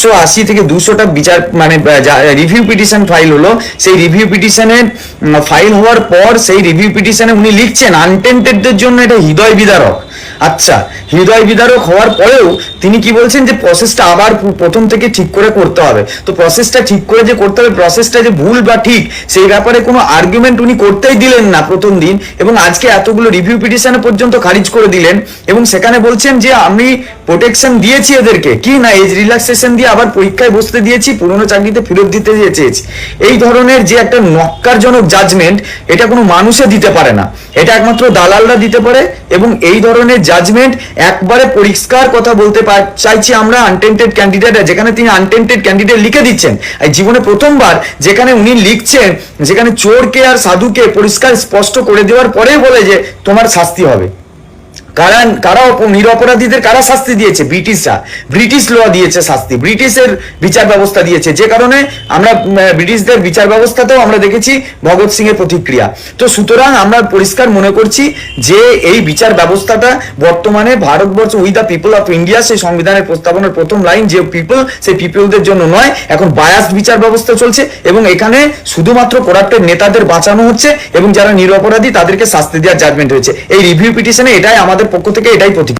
একশো আশি থেকে দুশোটা বিচার মানে রিভিউ পিটিশন ফাইল হলো, সেই রিভিউ পিটিশনের ফাইল হওয়ার পর সেই রিভিউ পিটিশনে উনি লিখছেন আনটেন্টেডদের জন্য এটা হৃদয় বিদারক। আচ্ছা হৃদয় বিদারক হওয়ার পরেও তিনি কি বলছেন যে প্রসেসটা আবার প্রথম থেকে ঠিক করে করতে হবে। তো প্রসেসটা ঠিক করে যে করতে হবে প্রসেসটা যে ভুল বা ঠিক, সেই ব্যাপারে কোনো আর্গুমেন্ট উনি করতেই দিলেন না প্রথম দিন এবং আজকে এতগুলো রিভিউ পিটিশনে পর্যন্ত খারিজ করে দিলেন এবং সেখানে বলছেন যে, আমি প্রোটেকশন দিয়েছি এদেরকে। কি না এজ রিল্যাক্সেশন দিয়ে আবার পরীক্ষায় বসতে দিয়েছি, পুরনো চাকরিতে ফেরত দিতে চেয়েছি। এই ধরনের যে একটা নক্কারজনক জাজমেন্ট এটা কোনো মানুষে দিতে পারে না। এটা একমাত্র দালালরা দিতে পারে এবং এই ধরনের জাজমেন্ট একবারে পরিষ্কার কথা বলতে চাইছি আমরা আনটেন্টেড ক্যান্ডিডেট যেখানে তিনি আনটেন্টেড ক্যান্ডিডেট লিখে দিচ্ছেন। জীবনে প্রথমবার যেখানে উনি লিখছেন, যেখানে চোরকে আর সাধুকে পরিষ্কার স্পষ্ট করে দেওয়ার পরেই বলে যে তোমার শাস্তি হবে। কারা কারা নিরপরাধীদের কারা শাস্তি দিয়েছে? ব্রিটিশরা। ব্রিটিশ ল দিয়েছে শাস্তি। ব্রিটিশের বিচার ব্যবস্থা দিয়েছে। যে কারণে আমরা ব্রিটিশদের বিচার ব্যবস্থাতেও আমরা দেখেছি ভগৎ সিং এর প্রতিক্রিয়া। তো সুতরাং আমরা পরিষ্কার মনে করছি যে এই বিচার ব্যবস্থাটা বর্তমানে Bharatvarsha we the people of India সেই সংবিধানের প্রস্তাবনার প্রথম লাইন যে পিপল সেই পিপলদের জন্য নয়, এখন বায়াস বিচার ব্যবস্থা চলছে এবং এখানে শুধুমাত্র করাপ্টের নেতাদের বাঁচানো হচ্ছে এবং যারা নিরপরাধী তাদেরকে শাস্তি দেওয়ার জাজমেন্ট হয়েছে। এই রিভিউ পিটিশনে এটাই আমাদের পক্ষ থেকে এটাই প্রতি